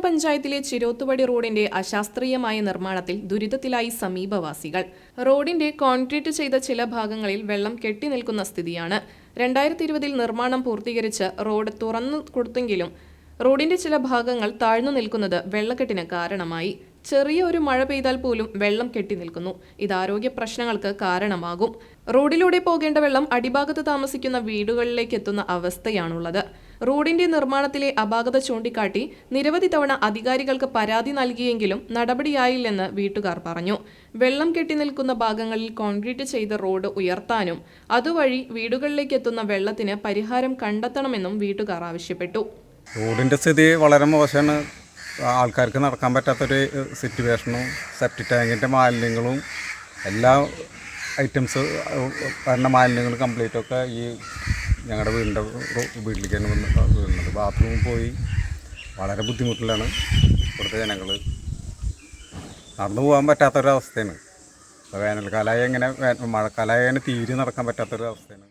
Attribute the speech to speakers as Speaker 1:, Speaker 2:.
Speaker 1: പഞ്ചായത്തിലെ ചിരോത്തുപടി റോഡിന്റെ അശാസ്ത്രീയമായ നിർമ്മാണത്തിൽ ദുരിതത്തിലായി സമീപവാസികൾ. റോഡിന്റെ കോൺക്രീറ്റ് ചെയ്ത ചില ഭാഗങ്ങളിൽ വെള്ളം കെട്ടിനിൽക്കുന്ന സ്ഥിതിയാണ്. രണ്ടായിരത്തി ഇരുപതിൽ നിർമ്മാണം പൂർത്തീകരിച്ച് റോഡ് തുറന്നു കൊടുത്തെങ്കിലും റോഡിന്റെ ചില ഭാഗങ്ങൾ താഴ്ന്നു നിൽക്കുന്നത് വെള്ളക്കെട്ടിന് കാരണമായി. ചെറിയ ഒരു മഴ പെയ്താൽ പോലും വെള്ളം കെട്ടി നിൽക്കുന്നു. ഇത് ആരോഗ്യ പ്രശ്നങ്ങൾക്ക് കാരണമാകും. റോഡിലൂടെ പോകേണ്ട വെള്ളം അടിഭാഗത്ത് താമസിക്കുന്ന വീടുകളിലേക്ക് എത്തുന്ന അവസ്ഥയാണുള്ളത്. റോഡിന്റെ നിർമ്മാണത്തിലെ അപാകത ചൂണ്ടിക്കാട്ടി നിരവധി തവണ അധികാരികൾക്ക് പരാതി നൽകിയെങ്കിലും നടപടിയായില്ലെന്ന് വീട്ടുകാർ പറഞ്ഞു. വെള്ളം കെട്ടി നിൽക്കുന്ന ഭാഗങ്ങളിൽ കോൺക്രീറ്റ് ചെയ്ത റോഡ് ഉയർത്താനും അതുവഴി വീടുകളിലേക്ക് എത്തുന്ന വെള്ളത്തിന് പരിഹാരം കണ്ടെത്തണമെന്നും വീട്ടുകാർ ആവശ്യപ്പെട്ടു.
Speaker 2: റോഡിന്റെ സ്ഥിതി വളരെ മോശമാണ്. ആൾക്കാർക്ക് നടക്കാൻ പറ്റാത്തൊരു സിറ്റുവേഷനും സെപ്റ്റി ടാങ്കിന്റെ മാലിന്യങ്ങളും എല്ലാ ഐറ്റംസ് വരുന്ന മാലിന്യങ്ങൾ കംപ്ലീറ്റ് ഒക്കെ ഈ ഞങ്ങളുടെ വീടിന്റെ വീട്ടിലേക്ക് തന്നെ വന്ന് വീഴുന്നത്. ബാത്റൂമിൽ പോയി. വളരെ ബുദ്ധിമുട്ടിലാണ് ഇവിടുത്തെ ജനങ്ങൾ നടന്നു പോകാൻ പറ്റാത്തൊരവസ്ഥയാണ്. ഇപ്പോൾ വേനൽക്കാലമായി എങ്ങനെ മഴക്കാലമായി അങ്ങനെ തീരെ നടക്കാൻ പറ്റാത്തൊരവസ്ഥയാണ്.